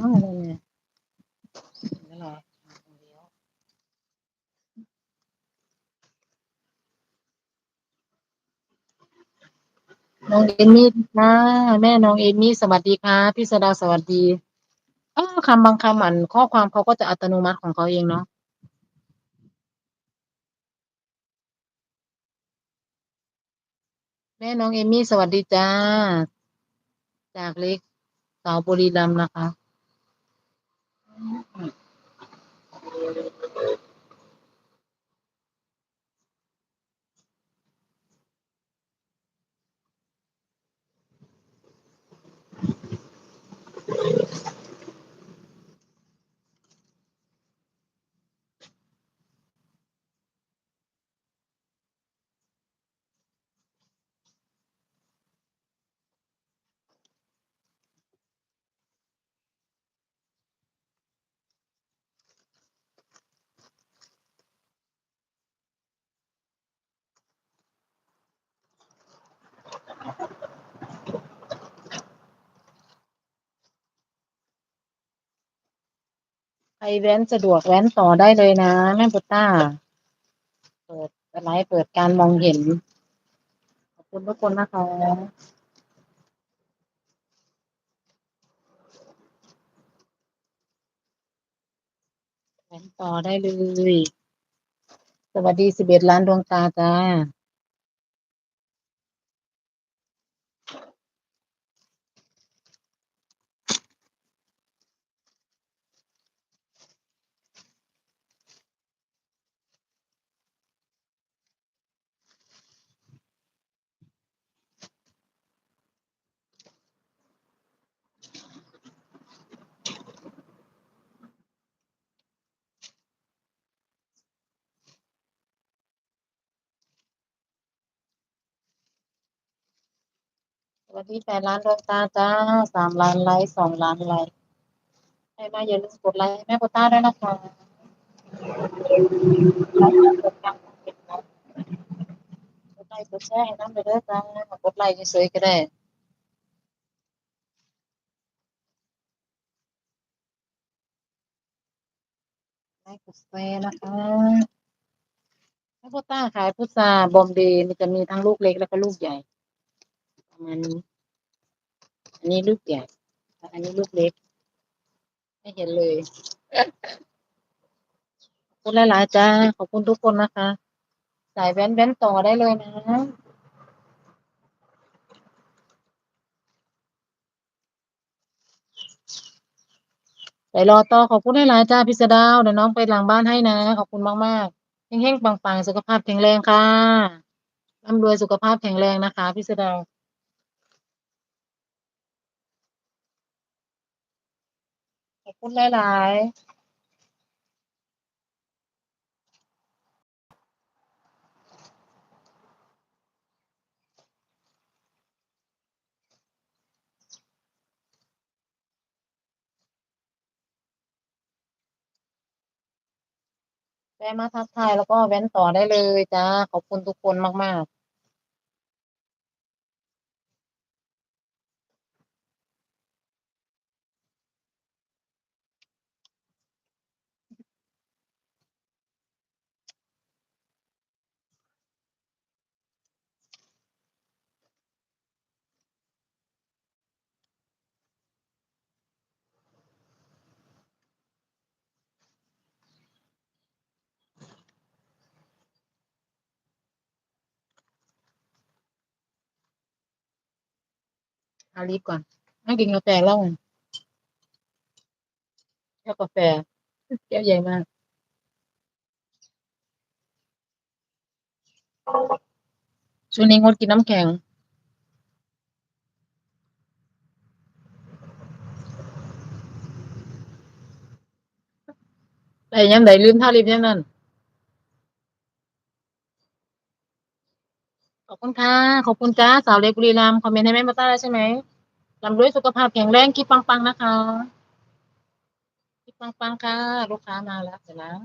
อ้าวนั่นไงเดี๋ยวรอเดี๋ยวน้องเอมี่ค่ะแม่น้องเอมี่สวัสดีค่ะพี่สดาสวัสดีเออคำบางคำอันข้อความเขาก็จะอัตโนมัติของเขาเองเนาะแม่น้องเอมมี่สวัสดีจ้า จากเล็กสาวบุรีรัมย์นะคะ รแว้นสะดวกแว้นต่อได้เลยนะแม่ปุตต้า เปิดไลฟ์เปิดการมองเห็น ขอบคุณทุกคนนะคะแว้นต่อได้เลย สวัสดีสิบเอ็ดล้านดวงตาจ้า วัสดีแปดล้านดวงตาจ้าสามล้านไลค์สองล้านไลค์ใครมาอย่าลืมกดไลค์ให้แม่ปุตต้าด้วยนะคะกดไลค์กดแชร์ให้น้ำไปด้วยจ้ากดไลค์เฉยๆก็ได้ไลค์กดแชร์นะคะแม่ปุตต้าขายพุทราบอมเบย์มันจะมีทั้งลูกเล็กแล้วก็ลูกใหญ่ ประมาณนี้ อันนี้ลูกใหญ่ อันนี้ลูกเล็ก ไม่เห็นเลย ขอบคุณหลาย ๆ จ้า ขอบคุณทุกคนนะคะ สายแว้นแว้นต่อได้เลยนะสายรอต่อขอบคุณหลายๆจ้าพิสดาวเดี๋ยวน้องไปหลังบ้านให้นะ ขอบคุณมากๆเฮงๆปังๆ สุขภาพแข็งแรงค่ะร่ำรวยสุขภาพแข็งแรงนะคะพิสดาวขอบ คุณหลายๆแวะมาทักทายแล้วก็แว้นต่อได้เลยจ้า ขอบคุณทุกคนมาก ๆ อาลิฟก่อนนั่งกินกาแฟแล้วแก้วกาแฟแก้วใหญ่มากช่วงนี้งดกินน้ำแข็งแต่ยามใดลืมท่าลิฟยามนั้นขอบคุณค่ะ ขอบคุณจ้า สาวเล็กบุรีรัมย์คอมเมนต์ให้แม่มาต้าแล้วใช่ไหม ร่ำรวยสุขภาพแข็งแรงคิดปังๆนะคะคิดปังๆค่ะ ลูกค้ามาแล้วเสร็จแล้ว